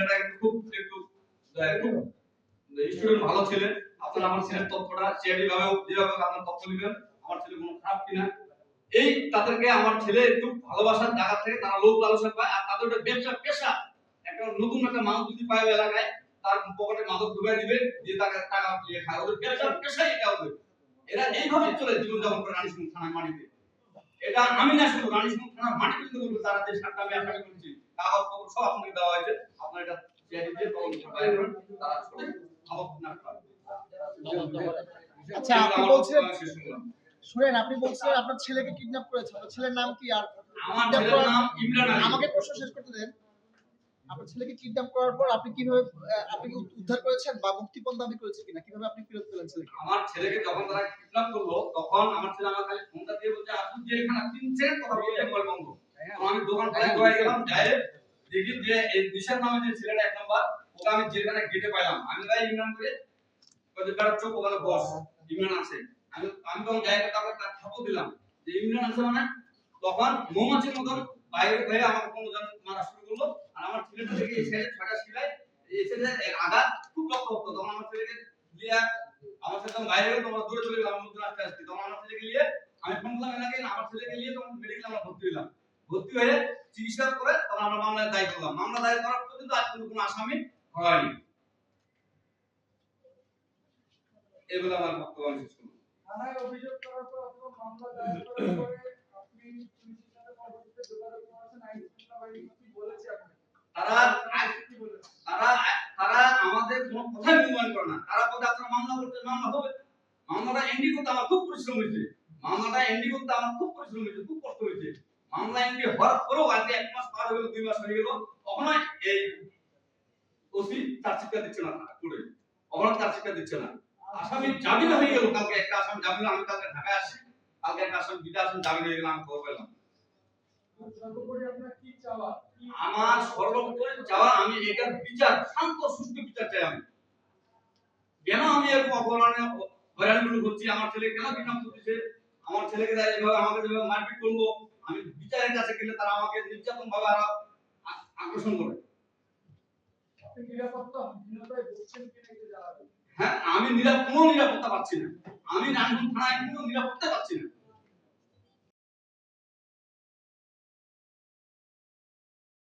ছেলেটা কিন্তু খুব, একটু স্টুডেন্ট ভালো ছেলে। আপনারা আমার ছেলের তথ্যটা সিআইডি ভাবে যেভাবে আপনার তথ্য নেবেন আমার ছেলে কোনো খারাপ কিনা। এই তাদেরকে আমার ছেলে একটু ভালোবাসার জায়গা থেকে তারা লোক লালসা পায় আর তাদের একটা ব্যবসা পেশা একটা নতুন একটা মানুষ যদি পায় এলাকায়, তার পকেটে মাদক ঢুকাই দিবে, দিয়ে তাকে টাকা দিয়ে খায়। ওদের ব্যবসা পেশাই এটা ওদের। এরা এইভাবে চলে জীবনযাপন করে রানী সিং থানার মাটিতে। এটা আমি না শুধু রানী সিং থানার মাটিতে কিন্তু তারা যে সাতটা আমি করেছি। কাগজপত্র সব আপনাকে দেওয়া হয়েছে আপনার এটা সিআইডি দিয়ে তদন্ত বাইরে তারা সঠিক খবর না। আচ্ছা আপনি বলছেন শুনেন আপনি বলছেন আপনার ছেলেকে কিডন্যাপ করেছে। আপনার ছেলের নাম কি আর? আমার ছেলের করার- নাম ইমরান আলী। আমাকে প্রশ্ন শেষ করতে দেন। আপনার ছেলেকে কিডন্যাপ করার পর আপনি কীভাবে আপনি কি উদ্ধার করেছেন বা মুক্তিপণ দাবি করেছেন কিনা? কীভাবে আপনি ফেরত পেলেন ছেলেকে? আমার ছেলেকে যখন তারা কিডন্যাপ করল তখন আমার ছেলে আমার খালি ফোনটা দিয়ে বলছে আপনি জেলখানা তিন কথা বলতে বন্ধ আমি দোকান থেকে দৌড়ে গেলাম যাই দেখি যে এই দিশার নামে যে ছেলেটা এক নম্বর ওকে আমি জেলখানা গেটে পাইলাম। আমি ইমরান করে বেড়া চোখ ওখানে বস ইমরান আছে। আমি আমি তখন যাই তারপরে তার থাপো দিলাম। যে ইমরান আছে মানে তখন মৌমাছির মতন বাইরে হয়ে আমার কোনো জন মারা শুরু করল। আর আমার ছেলেটা থেকে সাইডে ছটা সিলাই এই সাইডে আঘাত খুব রক্ত হতো তখন আমার ছেলেকে দিয়ে আমার ছেলে বাইরে তোমরা দূরে চলে গেলাম মধ্যে আসতে আসতে। তখন আমার ছেলেকে নিয়ে আমি ফোন করলাম এলাকে আমার ছেলেকে নিয়ে তখন মেডিকেল আমরা ভর্তি হলাম ভর্তি হয়ে চিকিৎসা করে তখন আমরা মামলায় দায় করলাম। মামলা দায় করার পর্যন্ত আজ পর্যন্ত কোনো আসামি ধরা হয়নি। এগুলো আমার বক্তব্য আমি শেষ করলাম। থানায় অভিযোগ করার পর অথবা মামলা দায়ের করার পরে আপনি পুলিশের সাথে পরবর্তীতে যোগাযোগ করেছেন? আইন বাহিনী কি বলেছে আপনাকে? তারা আমাদের কোনো কথাই মূল্যায়ন করে না। তারা বলে আপনারা মামলা করতে মামলা হবে। মামলাটা এন্ডি করতে আমার খুব পরিশ্রম হয়েছে। মামলাটা এন্ডি করতে আমার খুব পরিশ্রম হয়েছে খুব কষ্ট হয়েছে। মামলা এন্ডি হওয়ার পরেও আজকে এক মাস পার হয়ে গেল, দুই মাস হয়ে গেল কখনো এই ওসি শিক্ষা দিচ্ছে না করে কখনো তার শিক্ষা দিচ্ছে না। আসামি জামিন হয়ে গেল, কালকে একটা আসামি জামিন আমি কালকে ঢাকায় আসি, কালকে একটা আসামি, দুইটা আসামি জামিন হয়ে গেল, আমি খবর পেলাম। আমার সর্বোপরি চাওয়া, আমি বিচার, শান্ত বিচার চাই আমি। কেন আমি এরকম অপরাধে করছি? আমার ছেলে কেন বিনাম করতেছে আমার ছেলেকে তারা এইভাবে আমাকে যেভাবে মারপিট করল, আমি বিচারের কাছে গেলে তারা আমাকে নির্যাতন ভাবে আরও আকর্ষণ করে আপনি নিরাপত্তাহীনতায় ভুগছেন কিনা একটু জানাবেন। হ্যাঁ আমি নিরাপ কোনো নিরাপত্তা পাচ্ছি না। আমি নানপুর থানায় কোনো নিরাপত্তা পাচ্ছি না।